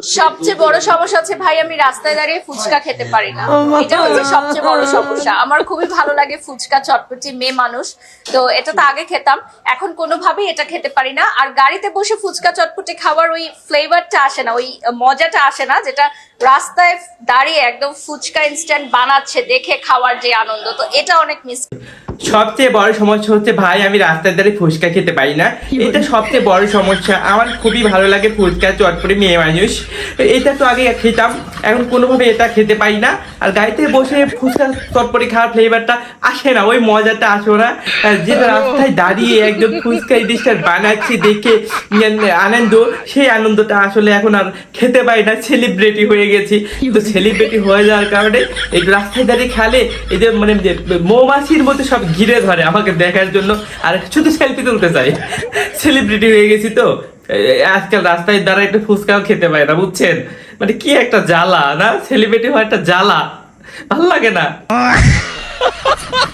সবচেয়ে বড় সমস্যা হচ্ছে ভাই আমি রাস্তায় দাঁড়িয়ে ফুচকা খেতে পারি না। এটা হচ্ছে সবচেয়ে বড় সমস্যা। আমার খুবই ভালো লাগে ফুচকা চটপটি মেয়ে মানুষ। তো এটা তো আগে খেতাম এখন কোনোভাবেই এটা খেতে পারি না। আর গাড়িতে বসে ফুচকা চটপটি খাওয়ার ওই ফ্লেভারটা আসে না ওই মজাটা আসে না যেটা রাস্তায় দাঁড়িয়ে একদম ফুচকা ইনস্ট্যান্ট বানাচ্ছে দেখে খাওয়ার যে আনন্দ তো এটা অনেক মিস সবচেয়ে বড় সমস্যা হচ্ছে ভাই আমি রাস্তার ধারে ফুচকা খেতে পারি না। এটা সবচেয়ে বড় সমস্যা। আমার খুবই ভালো লাগে ফুচকা চটপটি মেয়ে মানুষ। এটা তো আগে খেতাম এখন কোনোভাবে এটা খেতে পারি না। আর গাড়িতে বসে ফুচকা চটপটি খাওয়ার ফ্লেভারটা আসে না ওই মজাটা আসে না। যেটা রাস্তায় দাঁড়িয়ে একদম ফুচকা এই ডিশটা বানাচ্ছি দেখে আনন্দ সেই আনন্দটা আসলে এখন আর খেতে পারি না সেলিব্রিটি হয়ে গেছি। তো সেলিব্রিটি হয়ে যাওয়ার কারণে এই রাস্তায় দাঁড়িয়ে খেলে এই যে মানে মৌমাছির মতো সব ঘিরে ধরে আমাকে দেখার জন্য। আর শুধু সেলফি তুলতে চাই। সেলিব্রিটি হয়ে গেছি তো। আজকাল রাস্তায় দাঁড়ায় একটু ফুচকাও খেতে পায় না, বুঝছেন? মানে কি একটা জ্বালা, না? সেলিব্রিটি হওয়া একটা জ্বালা। ভালো লাগে না।